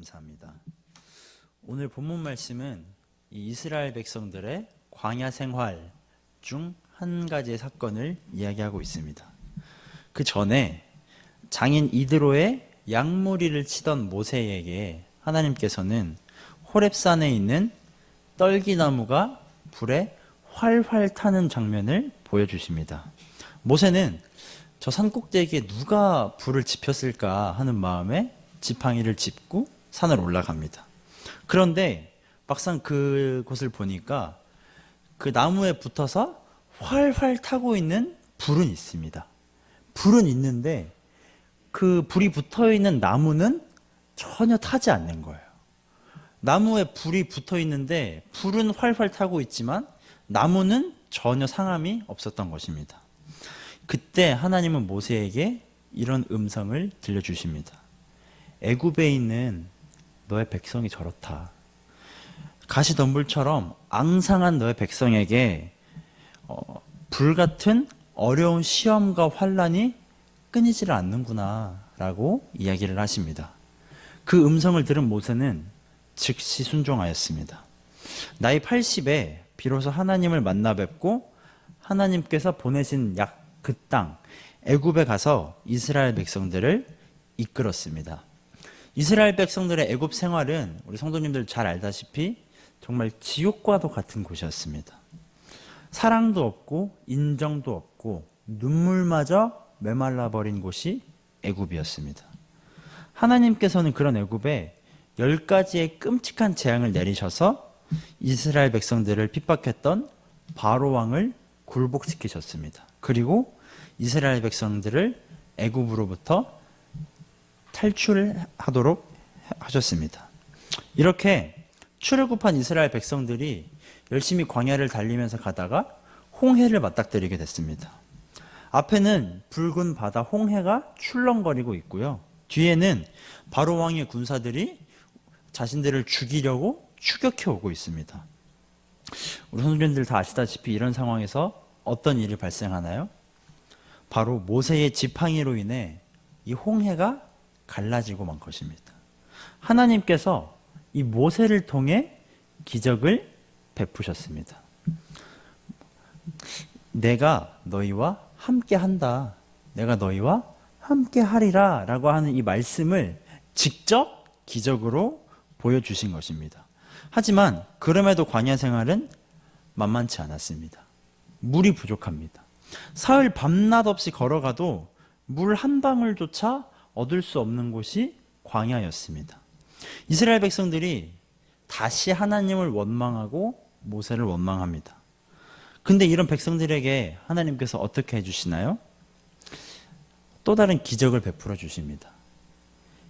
감사합니다. 오늘 본문 말씀은 이 이스라엘 백성들의 광야 생활 중 한 가지의 사건을 이야기하고 있습니다. 그 전에 장인 이드로의 양무리를 치던 모세에게 하나님께서는 호렙산에 있는 떨기나무가 불에 활활 타는 장면을 보여주십니다. 모세는 저 산꼭대기에 누가 불을 지폈을까 하는 마음에 지팡이를 짚고 산을 올라갑니다. 그런데 막상 그곳을 보니까 그 나무에 붙어서 활활 타고 있는 불은 있습니다. 불은 있는데 그 불이 붙어 있는 나무는 전혀 타지 않는 거예요. 나무에 불이 붙어 있는데 불은 활활 타고 있지만 나무는 전혀 상함이 없었던 것입니다. 그때 하나님은 모세에게 이런 음성을 들려주십니다. 애굽에 있는 너의 백성이 저렇다. 가시덤불처럼 앙상한 너의 백성에게 어, 불같은 어려운 시험과 환란이 끊이지를 않는구나 라고 이야기를 하십니다. 그 음성을 들은 모세는 즉시 순종하였습니다. 나이 80에 비로소 하나님을 만나 뵙고 하나님께서 보내신 약 그 땅 애굽에 가서 이스라엘 백성들을 이끌었습니다. 이스라엘 백성들의 애굽 생활은 우리 성도님들 잘 알다시피 정말 지옥과도 같은 곳이었습니다. 사랑도 없고 인정도 없고 눈물마저 메말라 버린 곳이 애굽이었습니다. 하나님께서는 그런 애굽에 열 가지의 끔찍한 재앙을 내리셔서 이스라엘 백성들을 핍박했던 바로 왕을 굴복시키셨습니다. 그리고 이스라엘 백성들을 애굽으로부터 탈출하도록 하셨습니다. 이렇게 출애굽한 이스라엘 백성들이 열심히 광야를 달리면서 가다가 홍해를 맞닥뜨리게 됐습니다. 앞에는 붉은 바다 홍해가 출렁거리고 있고요. 뒤에는 바로 왕의 군사들이 자신들을 죽이려고 추격해 오고 있습니다. 우리 선생님들 다 아시다시피 이런 상황에서 어떤 일이 발생하나요? 바로 모세의 지팡이로 인해 이 홍해가 갈라지고 만 것입니다. 하나님께서 이 모세를 통해 기적을 베푸셨습니다. 내가 너희와 함께 한다. 내가 너희와 함께 하리라. 라고 하는 이 말씀을 직접 기적으로 보여주신 것입니다. 하지만 그럼에도 광야 생활은 만만치 않았습니다. 물이 부족합니다. 사흘 밤낮 없이 걸어가도 물 한 방울조차 얻을 수 없는 곳이 광야였습니다. 이스라엘 백성들이 다시 하나님을 원망하고 모세를 원망합니다. 근데 이런 백성들에게 하나님께서 어떻게 해주시나요? 또 다른 기적을 베풀어 주십니다.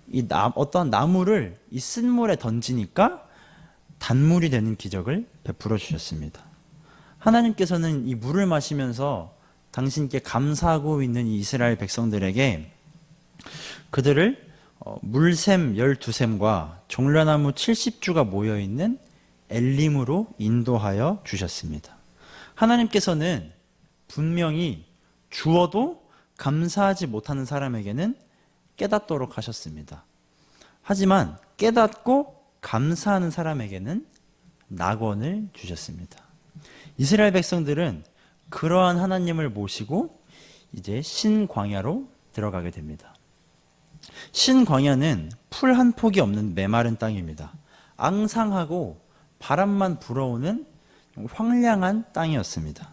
이 나, 어떠한 나무를 이 쓴물에 던지니까 단물이 되는 기적을 베풀어 주셨습니다. 하나님께서는 이 물을 마시면서 당신께 감사하고 있는 이 이스라엘 백성들에게 그들을 어, 물샘 12샘과 종려나무 70주가 모여 있는 엘림으로 인도하여 주셨습니다. 하나님께서는 분명히 주어도 감사하지 못하는 사람에게는 깨닫도록 하셨습니다. 하지만 깨닫고 감사하는 사람에게는 낙원을 주셨습니다. 이스라엘 백성들은 그러한 하나님을 모시고 이제 신광야로 들어가게 됩니다. 신광야는 풀 한 폭이 없는 메마른 땅입니다. 앙상하고 바람만 불어오는 황량한 땅이었습니다.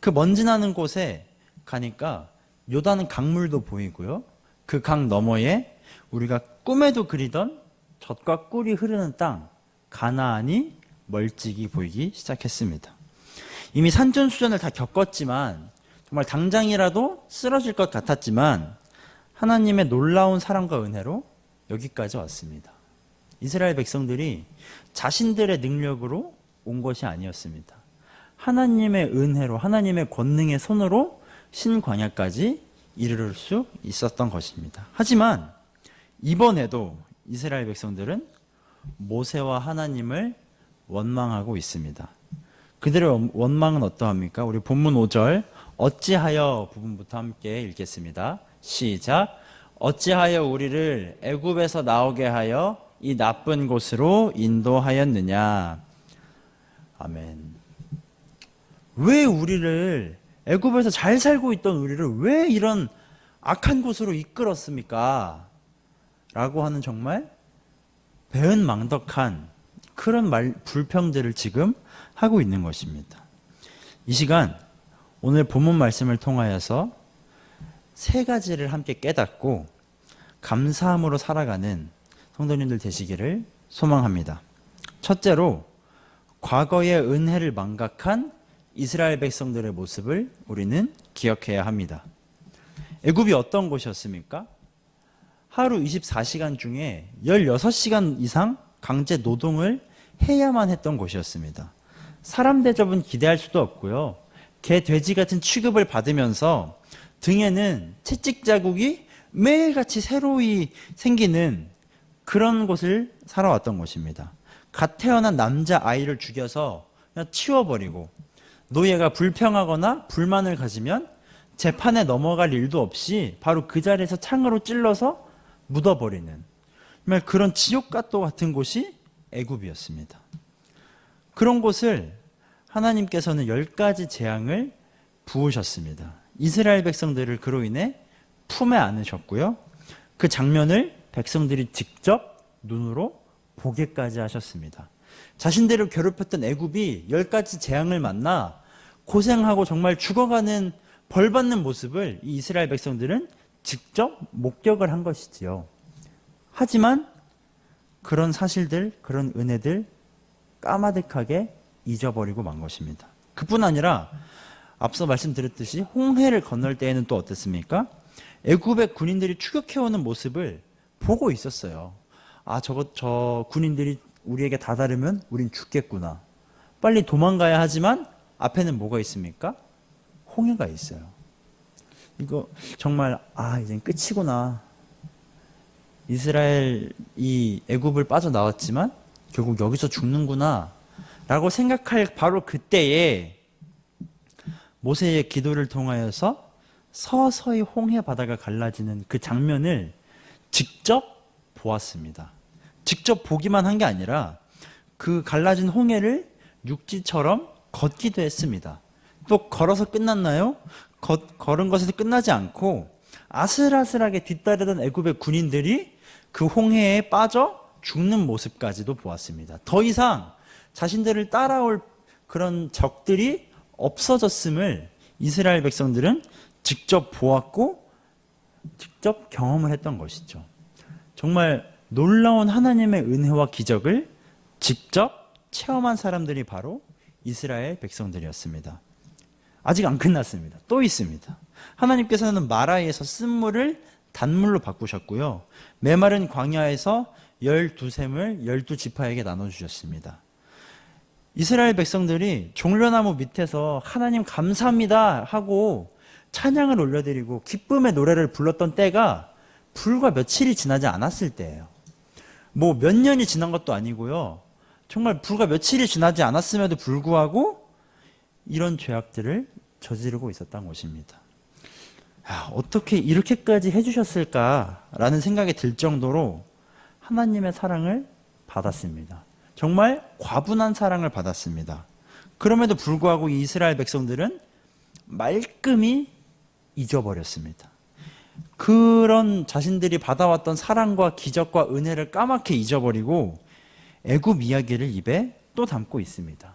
그 먼지 나는 곳에 가니까 요단 강물도 보이고요. 그 강 너머에 우리가 꿈에도 그리던 젖과 꿀이 흐르는 땅 가나안이 멀찍이 보이기 시작했습니다. 이미 산전수전을 다 겪었지만 정말 당장이라도 쓰러질 것 같았지만 하나님의 놀라운 사랑과 은혜로 여기까지 왔습니다. 이스라엘 백성들이 자신들의 능력으로 온 것이 아니었습니다. 하나님의 은혜로 하나님의 권능의 손으로 신광야까지 이르를 수 있었던 것입니다. 하지만 이번에도 이스라엘 백성들은 모세와 하나님을 원망하고 있습니다. 그들의 원망은 어떠합니까? 우리 본문 5절 어찌하여 부분부터 함께 읽겠습니다. 시작. 어찌하여 우리를 애굽에서 나오게 하여 이 나쁜 곳으로 인도하였느냐? 아멘. 왜 우리를 애굽에서 잘 살고 있던 우리를 왜 이런 악한 곳으로 이끌었습니까? 라고 하는 정말 배은망덕한 그런 말 불평들을 지금 하고 있는 것입니다. 이 시간 오늘 본문 말씀을 통하여서 세 가지를 함께 깨닫고 감사함으로 살아가는 성도님들 되시기를 소망합니다. 첫째로 과거의 은혜를 망각한 이스라엘 백성들의 모습을 우리는 기억해야 합니다. 애굽이 어떤 곳이었습니까? 하루 24시간 중에 16시간 이상 강제 노동을 해야만 했던 곳이었습니다. 사람 대접은 기대할 수도 없고요. 개, 돼지 같은 취급을 받으면서 등에는 채찍 자국이 매일같이 새로이 생기는 그런 곳을 살아왔던 것입니다. 갓 태어난 남자 아이를 죽여서 그냥 치워버리고 노예가 불평하거나 불만을 가지면 재판에 넘어갈 일도 없이 바로 그 자리에서 창으로 찔러서 묻어버리는 정말 그런 지옥과 또 같은 곳이 애굽이었습니다. 그런 곳을 하나님께서는 열 가지 재앙을 부으셨습니다. 이스라엘 백성들을 그로 인해 품에 안으셨고요. 그 장면을 백성들이 직접 눈으로 보게까지 하셨습니다. 자신들을 괴롭혔던 애굽이 열 가지 재앙을 만나 고생하고 정말 죽어가는 벌 받는 모습을 이 이스라엘 백성들은 직접 목격을 한 것이지요. 하지만 그런 사실들, 그런 은혜들 까마득하게 잊어버리고 만 것입니다. 그뿐 아니라 앞서 말씀드렸듯이 홍해를 건널 때에는 또 어땠습니까? 애굽의 군인들이 추격해오는 모습을 보고 있었어요. 아, 저거 저 군인들이 우리에게 다다르면 우린 죽겠구나. 빨리 도망가야 하지만 앞에는 뭐가 있습니까? 홍해가 있어요. 이거 정말 아 이젠 끝이구나. 이스라엘 이 애굽을 빠져나왔지만 결국 여기서 죽는구나 라고 생각할 바로 그때에 모세의 기도를 통하여서 서서히 홍해 바다가 갈라지는 그 장면을 직접 보았습니다. 직접 보기만 한 게 아니라 그 갈라진 홍해를 육지처럼 걷기도 했습니다. 또 걸어서 끝났나요? 걷, 걸은 것에서 끝나지 않고 아슬아슬하게 뒤따르던 애굽의 군인들이 그 홍해에 빠져 죽는 모습까지도 보았습니다. 더 이상 자신들을 따라올 그런 적들이 없어졌음을 이스라엘 백성들은 직접 보았고 직접 경험을 했던 것이죠. 정말 놀라운 하나님의 은혜와 기적을 직접 체험한 사람들이 바로 이스라엘 백성들이었습니다. 아직 안 끝났습니다. 또 있습니다. 하나님께서는 마라에서 쓴물을 단물로 바꾸셨고요. 메마른 광야에서 열두 샘을 열두 지파에게 나눠주셨습니다. 이스라엘 백성들이 종려나무 밑에서 하나님 감사합니다 하고 찬양을 올려드리고 기쁨의 노래를 불렀던 때가 불과 며칠이 지나지 않았을 때예요. 뭐 몇 년이 지난 것도 아니고요. 정말 불과 며칠이 지나지 않았음에도 불구하고 이런 죄악들을 저지르고 있었던 것입니다. 아, 어떻게 이렇게까지 해주셨을까라는 생각이 들 정도로 하나님의 사랑을 받았습니다. 정말 과분한 사랑을 받았습니다. 그럼에도 불구하고 이 이스라엘 백성들은 말끔히 잊어버렸습니다. 그런 자신들이 받아왔던 사랑과 기적과 은혜를 까맣게 잊어버리고 애굽 이야기를 입에 또 담고 있습니다.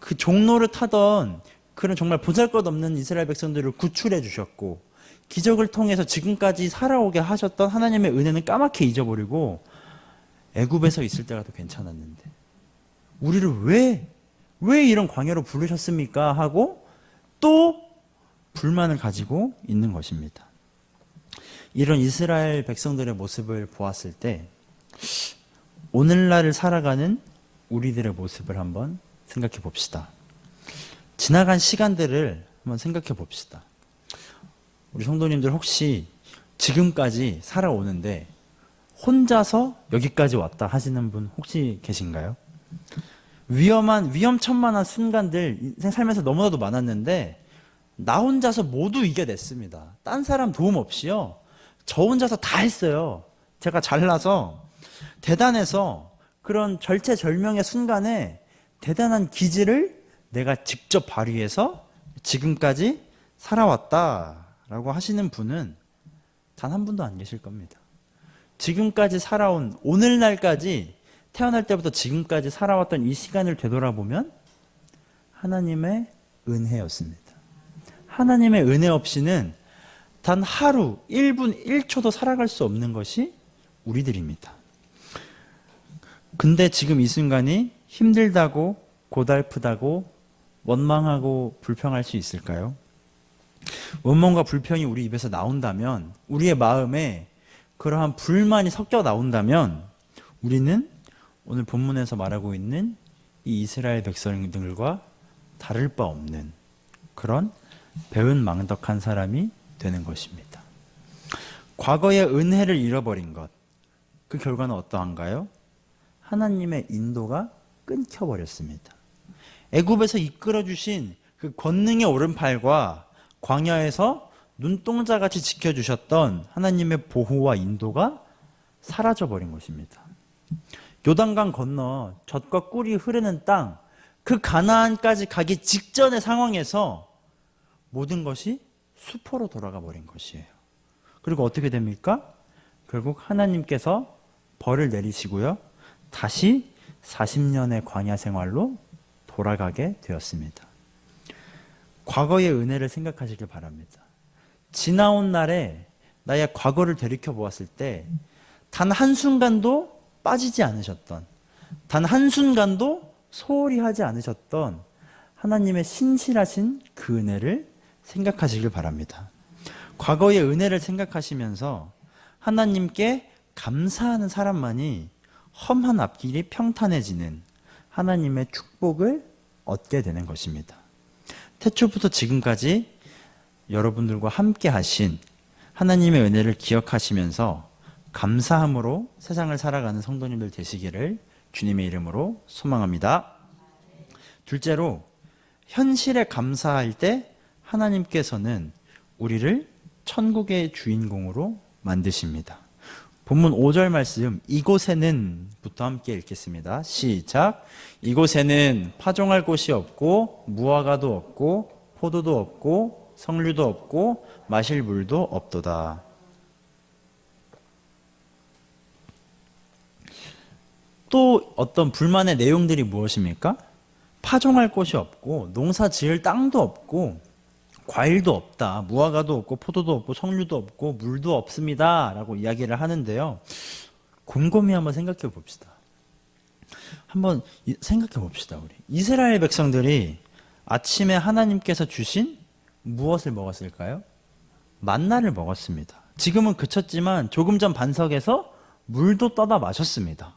그 종로를 타던 그런 정말 보잘것없는 이스라엘 백성들을 구출해 주셨고 기적을 통해서 지금까지 살아오게 하셨던 하나님의 은혜는 까맣게 잊어버리고 애굽에서 있을 때가 더 괜찮았는데 우리를 왜 왜 이런 광야로 부르셨습니까 하고 또 불만을 가지고 있는 것입니다. 이런 이스라엘 백성들의 모습을 보았을 때 오늘날을 살아가는 우리들의 모습을 한번 생각해 봅시다. 지나간 시간들을 한번 생각해 봅시다. 우리 성도님들 혹시 지금까지 살아오는데 혼자서 여기까지 왔다 하시는 분 혹시 계신가요? 위험한 위험천만한 순간들 인생 살면서 너무나도 많았는데 나 혼자서 모두 이겨냈습니다. 딴 사람 도움 없이요. 저 혼자서 다 했어요. 제가 잘나서 대단해서 그런 절체절명의 순간에 대단한 기질을 내가 직접 발휘해서 지금까지 살아왔다라고 하시는 분은 단 한 분도 안 계실 겁니다. 지금까지 살아온 오늘날까지 태어날 때부터 지금까지 살아왔던 이 시간을 되돌아보면 하나님의 은혜였습니다. 하나님의 은혜 없이는 단 하루, 1분, 1초도 살아갈 수 없는 것이 우리들입니다. 근데 지금 이 순간이 힘들다고, 고달프다고, 원망하고 불평할 수 있을까요? 원망과 불평이 우리 입에서 나온다면, 우리의 마음에 그러한 불만이 섞여 나온다면, 우리는 오늘 본문에서 말하고 있는 이 이스라엘 백성들과 다를 바 없는 그런 배은 망덕한 사람이 되는 것입니다. 과거의 은혜를 잃어버린 것, 그 결과는 어떠한가요? 하나님의 인도가 끊겨버렸습니다. 애굽에서 이끌어 주신 그 권능의 오른팔과 광야에서 눈동자 같이 지켜주셨던 하나님의 보호와 인도가 사라져 버린 것입니다. 요단강 건너 젖과 꿀이 흐르는 땅, 그 가나안까지 가기 직전의 상황에서 모든 것이 수포로 돌아가 버린 것이에요. 그리고 어떻게 됩니까? 결국 하나님께서 벌을 내리시고요. 다시 40년의 광야 생활로 돌아가게 되었습니다. 과거의 은혜를 생각하시길 바랍니다. 지나온 날에 나의 과거를 되돌켜 보았을 때 단 한순간도 빠지지 않으셨던 단 한순간도 소홀히 하지 않으셨던 하나님의 신실하신 그 은혜를 생각하시길 바랍니다. 과거의 은혜를 생각하시면서 하나님께 감사하는 사람만이 험한 앞길이 평탄해지는 하나님의 축복을 얻게 되는 것입니다. 태초부터 지금까지 여러분들과 함께 하신 하나님의 은혜를 기억하시면서 감사함으로 세상을 살아가는 성도님들 되시기를 주님의 이름으로 소망합니다. 둘째로 현실에 감사할 때 하나님께서는 우리를 천국의 주인공으로 만드십니다. 본문 5절 말씀 이곳에는 부터 함께 읽겠습니다. 시작. 이곳에는 파종할 곳이 없고 무화과도 없고 포도도 없고 성류도 없고 마실 물도 없도다. 또 어떤 불만의 내용들이 무엇입니까? 파종할 곳이 없고 농사 지을 땅도 없고 과일도 없다. 무화과도 없고 포도도 없고 석류도 없고 물도 없습니다라고 이야기를 하는데요. 곰곰이 한번 생각해 봅시다. 한번 이- 생각해 봅시다, 우리. 이스라엘 백성들이 아침에 하나님께서 주신 무엇을 먹었을까요? 만나를 먹었습니다. 지금은 그쳤지만 조금 전 반석에서 물도 떠다 마셨습니다.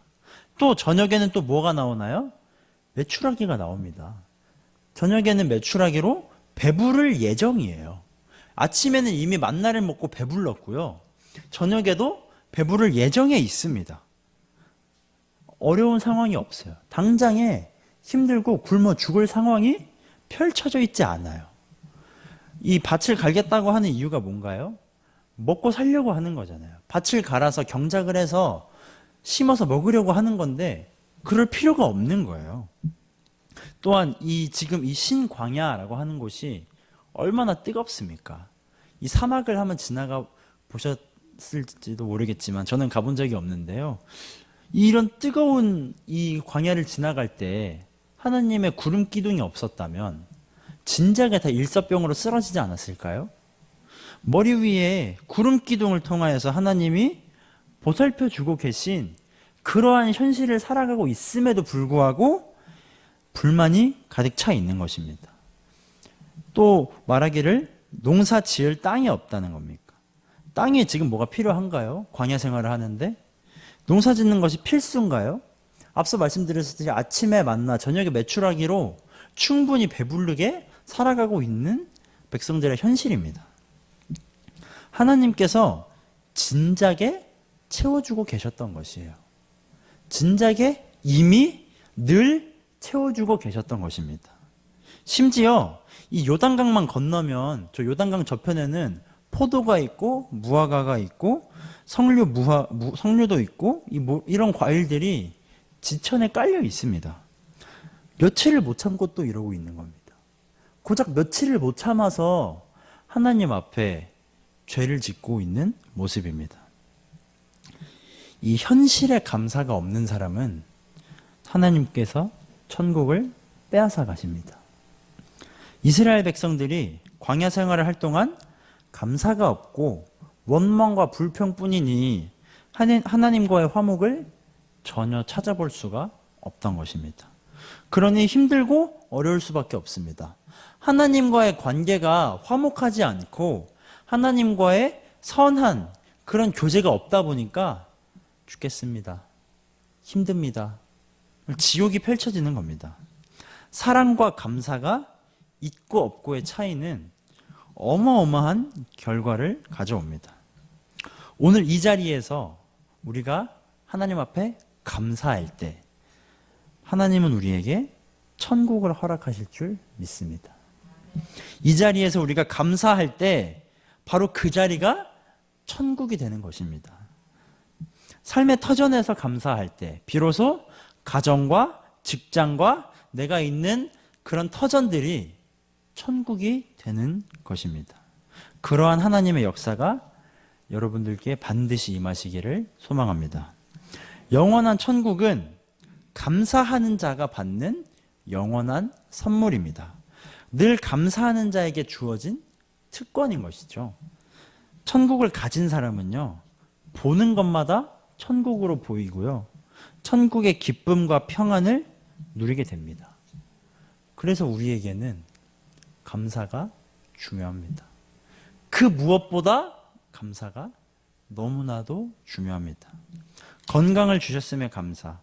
또 저녁에는 또 뭐가 나오나요? 메추라기가 나옵니다. 저녁에는 메추라기로 배부를 예정이에요. 아침에는 이미 만나를 먹고 배불렀고요. 저녁에도 배부를 예정에 있습니다. 어려운 상황이 없어요. 당장에 힘들고 굶어 죽을 상황이 펼쳐져 있지 않아요. 이 밭을 갈겠다고 하는 이유가 뭔가요? 먹고 살려고 하는 거잖아요. 밭을 갈아서 경작을 해서 심어서 먹으려고 하는 건데 그럴 필요가 없는 거예요. 또한 이 지금 이 신광야라고 하는 곳이 얼마나 뜨겁습니까? 이 사막을 한번 지나가 보셨을지도 모르겠지만 저는 가본 적이 없는데요. 이런 뜨거운 이 광야를 지나갈 때 하나님의 구름 기둥이 없었다면 진작에 다 일사병으로 쓰러지지 않았을까요? 머리 위에 구름 기둥을 통하여서 하나님이 보살펴 주고 계신 그러한 현실을 살아가고 있음에도 불구하고 불만이 가득 차 있는 것입니다. 또 말하기를 농사 지을 땅이 없다는 겁니까? 땅에 지금 뭐가 필요한가요? 광야 생활을 하는데 농사 짓는 것이 필수인가요? 앞서 말씀드렸듯이 아침에 만나 저녁에 매출하기로 충분히 배부르게 살아가고 있는 백성들의 현실입니다. 하나님께서 진작에 채워주고 계셨던 것이에요. 진작에 이미 늘 채워주고 계셨던 것입니다. 심지어 이 요단강만 건너면 저 요단강 저편에는 포도가 있고 무화과가 있고 석류 무화 무, 석류도 있고 이 뭐, 이런 과일들이 지천에 깔려 있습니다. 며칠을 못 참고 또 이러고 있는 겁니다. 고작 며칠을 못 참아서 하나님 앞에 죄를 짓고 있는 모습입니다. 이 현실에 감사가 없는 사람은 하나님께서 천국을 빼앗아 가십니다. 이스라엘 백성들이 광야 생활을 할 동안 감사가 없고 원망과 불평뿐이니 하나- 하나님과의 화목을 전혀 찾아볼 수가 없던 것입니다. 그러니 힘들고 어려울 수밖에 없습니다. 하나님과의 관계가 화목하지 않고 하나님과의 선한 그런 교제가 없다 보니까 죽겠습니다. 힘듭니다. 지옥이 펼쳐지는 겁니다. 사랑과 감사가 있고 없고의 차이는 어마어마한 결과를 가져옵니다. 오늘 이 자리에서 우리가 하나님 앞에 감사할 때 하나님은 우리에게 천국을 허락하실 줄 믿습니다. 이 자리에서 우리가 감사할 때 바로 그 자리가 천국이 되는 것입니다. 삶의 터전에서 감사할 때 비로소 가정과 직장과 내가 있는 그런 터전들이 천국이 되는 것입니다. 그러한 하나님의 역사가 여러분들께 반드시 임하시기를 소망합니다. 영원한 천국은 감사하는 자가 받는 영원한 선물입니다. 늘 감사하는 자에게 주어진 특권인 것이죠. 천국을 가진 사람은요, 보는 것마다 천국으로 보이고요, 천국의 기쁨과 평안을 누리게 됩니다. 그래서 우리에게는 감사가 중요합니다. 그 무엇보다 감사가 너무나도 중요합니다. 건강을 주셨음에 감사.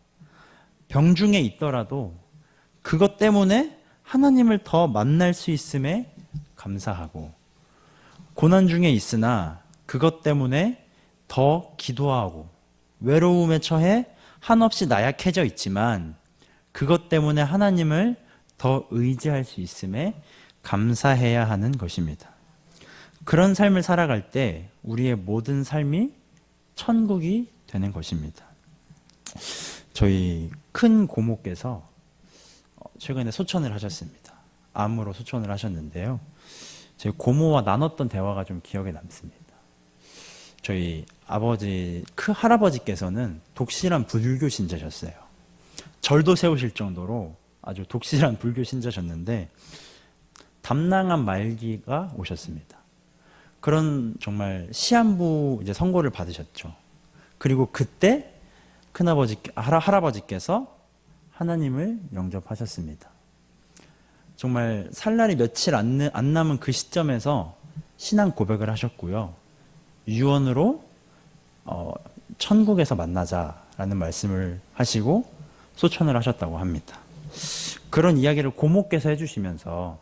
병중에 있더라도 그것 때문에 하나님을 더 만날 수 있음에 감사하고 고난 중에 있으나 그것 때문에 더 기도하고 외로움에 처해 한없이 나약해져 있지만 그것 때문에 하나님을 더 의지할 수 있음에 감사해야 하는 것입니다. 그런 삶을 살아갈 때 우리의 모든 삶이 천국이 되는 것입니다. 저희 큰 고모께서 어, 최근에 소천을 하셨습니다. 암으로 소천을 하셨는데요. 제 고모와 나눴던 대화가 좀 기억에 남습니다. 저희 아버지, 크 할아버지께서는 독실한 불교 신자셨어요. 절도 세우실 정도로 아주 독실한 불교 신자셨는데 담낭한 말기가 오셨습니다. 그런 정말 시한부 이제 선고를 받으셨죠. 그리고 그때 큰아버지 할아, 할아버지께서 하나님을 영접하셨습니다. 정말 살 날이 며칠 안, 느- 안 남은 그 시점에서 신앙 고백을 하셨고요. 유언으로 어, 천국에서 만나자라는 말씀을 하시고 소천을 하셨다고 합니다. 그런 이야기를 고모께서 해주시면서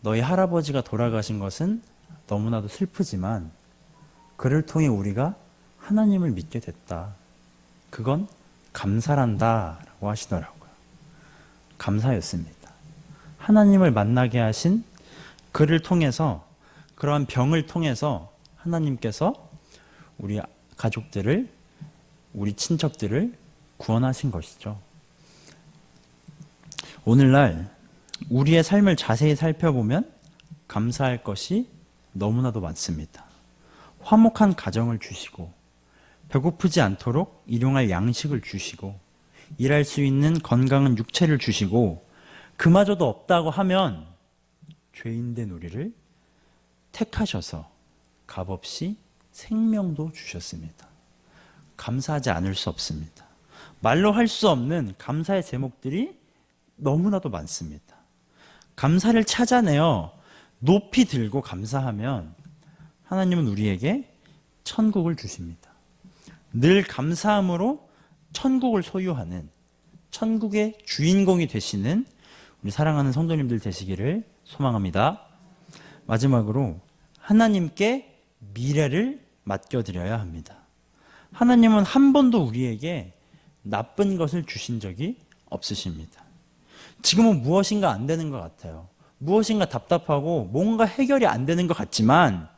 너희 할아버지가 돌아가신 것은 너무나도 슬프지만 그를 통해 우리가 하나님을 믿게 됐다. 그건 감사란다 라고 하시더라고요. 감사였습니다. 하나님을 만나게 하신 그를 통해서 그러한 병을 통해서 하나님께서 우리 가족들을 우리 친척들을 구원하신 것이죠. 오늘날 우리의 삶을 자세히 살펴보면 감사할 것이 너무나도 많습니다. 화목한 가정을 주시고 배고프지 않도록 일용할 양식을 주시고 일할 수 있는 건강한 육체를 주시고 그마저도 없다고 하면 죄인 된 우리를 택하셔서 값없이 생명도 주셨습니다. 감사하지 않을 수 없습니다. 말로 할 수 없는 감사의 제목들이 너무나도 많습니다. 감사를 찾아내어 높이 들고 감사하면 하나님은 우리에게 천국을 주십니다. 늘 감사함으로 천국을 소유하는 천국의 주인공이 되시는 우리 사랑하는 성도님들 되시기를 소망합니다. 마지막으로 하나님께 미래를 맡겨드려야 합니다. 하나님은 한 번도 우리에게 나쁜 것을 주신 적이 없으십니다. 지금은 무엇인가 안 되는 것 같아요. 무엇인가 답답하고 뭔가 해결이 안 되는 것 같지만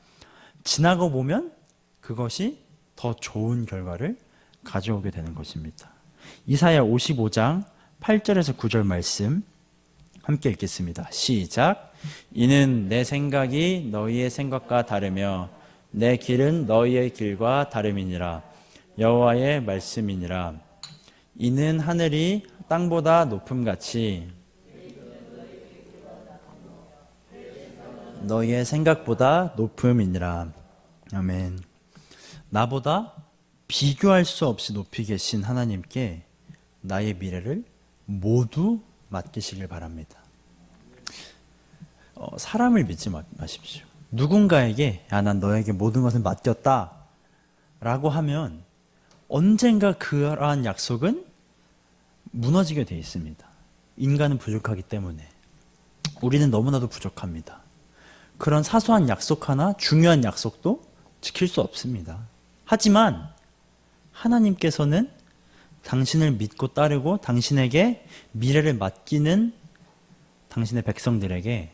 지나고 보면 그것이 더 좋은 결과를 가져오게 되는 것입니다. 이사야 55장 8절에서 9절 말씀 함께 읽겠습니다. 시작. 이는 내 생각이 너희의 생각과 다르며 내 길은 너희의 길과 다름이니라. 여호와의 말씀이니라. 이는 하늘이 땅보다 높음 같이 너희의 생각보다 높음이니라. 아멘. 나보다 비교할 수 없이 높이 계신 하나님께 나의 미래를 모두 맡기시길 바랍니다. 어, 사람을 믿지 마, 마십시오. 누군가에게 야, 난 너에게 모든 것을 맡겼다 라고 하면 언젠가 그러한 약속은 무너지게 돼 있습니다. 인간은 부족하기 때문에 우리는 너무나도 부족합니다. 그런 사소한 약속 하나, 중요한 약속도 지킬 수 없습니다. 하지만 하나님께서는 당신을 믿고 따르고 당신에게 미래를 맡기는 당신의 백성들에게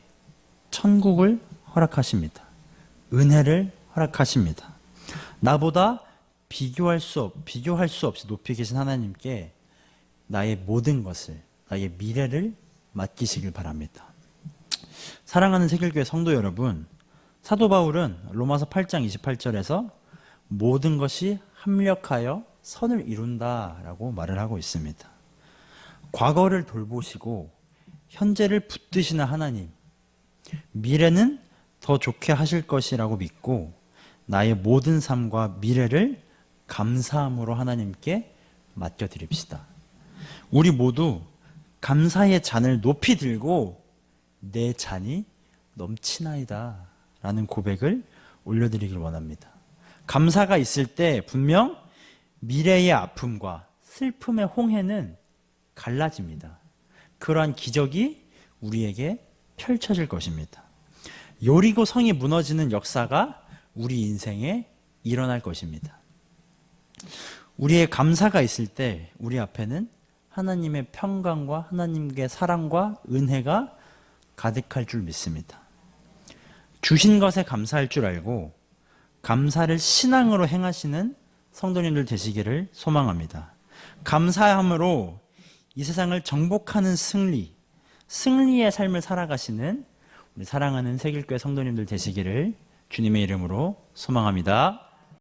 천국을 허락하십니다. 은혜를 허락하십니다. 나보다 비교할 수 없, 비교할 수 없이 높이 계신 하나님께 나의 모든 것을, 나의 미래를 맡기시길 바랍니다. 사랑하는 세길교회 성도 여러분, 사도 바울은 로마서 8장 28절에서 모든 것이 합력하여 선을 이룬다라고 말을 하고 있습니다. 과거를 돌보시고 현재를 붙드시는 하나님, 미래는 더 좋게 하실 것이라고 믿고 나의 모든 삶과 미래를 감사함으로 하나님께 맡겨드립시다. 우리 모두 감사의 잔을 높이 들고 내 잔이 넘치나이다 라는 고백을 올려드리길 원합니다. 감사가 있을 때 분명 미래의 아픔과 슬픔의 홍해는 갈라집니다. 그러한 기적이 우리에게 펼쳐질 것입니다. 요리고 성이 무너지는 역사가 우리 인생에 일어날 것입니다. 우리의 감사가 있을 때 우리 앞에는 하나님의 평강과 하나님의 사랑과 은혜가 가득할 줄 믿습니다. 주신 것에 감사할 줄 알고 감사를 신앙으로 행하시는 성도님들 되시기를 소망합니다. 감사함으로 이 세상을 정복하는 승리, 승리의 삶을 살아가시는 우리 사랑하는 세길교회 성도님들 되시기를 주님의 이름으로 소망합니다.